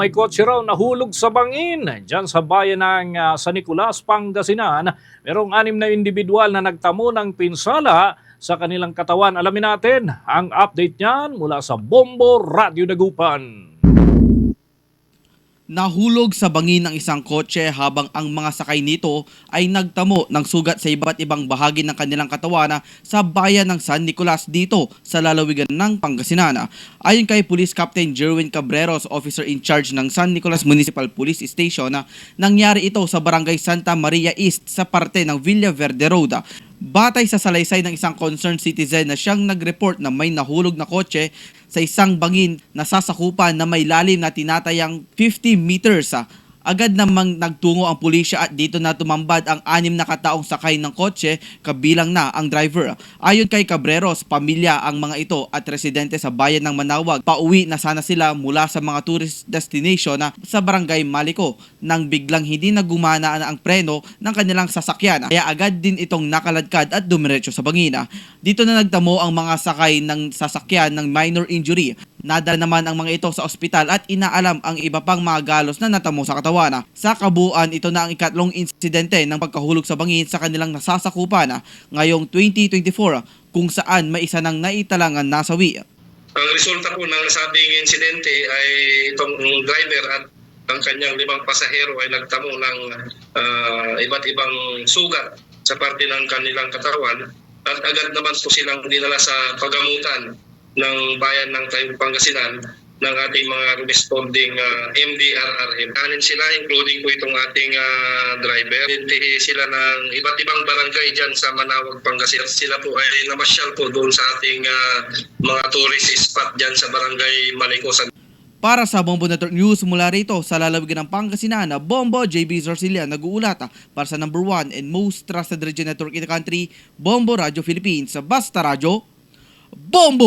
May kotse raw nahulog sa bangin dyan sa bayan ng ah, San Nicolas, Pangasinan. Merong anim na individual na nagtamo ng pinsala sa kanilang katawan. Alamin natin ang update niyan mula sa Bombo Radio Dagupan. Nahulog sa bangin ng isang kotse habang ang mga sakay nito ay nagtamo ng sugat sa iba't ibang bahagi ng kanilang katawan sa bayan ng San Nicolas dito sa lalawigan ng Pangasinan. Ayon kay Police Captain Jerwin Cabreros, officer in charge ng San Nicolas Municipal Police Station, nangyari ito sa Barangay Santa Maria East sa parte ng Villa Verde Road. Batay sa salaysay ng isang concerned citizen na siyang nag-report na may nahulog na kotse sa isang bangin na sasakupan na may lalim na tinatayang 50 meters. Agad namang nagtungo ang pulisya at dito na tumambad ang anim na kataong sakay ng kotse kabilang na ang driver. Ayon kay Cabreros, pamilya ang mga ito at residente sa bayan ng Manawag. Pauwi na sana sila mula sa mga tourist destination na sa barangay Maliko nang biglang hindi na gumana ang preno ng kanilang sasakyan. Kaya agad din itong nakaladkad at dumiretso sa bangina. Dito na nagtamo ang mga sakay ng sasakyan ng minor injury. Nadala naman ang mga ito sa ospital at inaalam ang iba pang mga galos na natamo sa katawan. Sa kabuuan, ito na ang ikatlong insidente ng pagkahulog sa bangin sa kanilang nasasakupan ngayong 2024 kung saan may isa ng naitalangan nasawi. Ang resulta po ng sabing insidente ay itong driver at ang kanyang limang pasahero ay nagtamo ng ah, iba't ibang sugat sa parte ng kanilang katawan at agad naman po silang dinala sa pagamutan ng bayan ng Tayong Pangasinan ng ating mga responding uh, MDRRM. Anin sila, including po itong ating ah, driver. Identihe sila ng iba't ibang barangay dyan sa Manawag, Pangasinan. Sila po ay namasyal po doon sa ating ah, mga tourist spot dyan sa barangay Maliko, San Para sa Bombo Network News mula rito sa lalawigan ng Pangasinan, Bombo JB Zorsilia nag-uulat para sa number one and most trusted radio network in the country, Bombo Radio Philippines. Basta Radio, Bombo!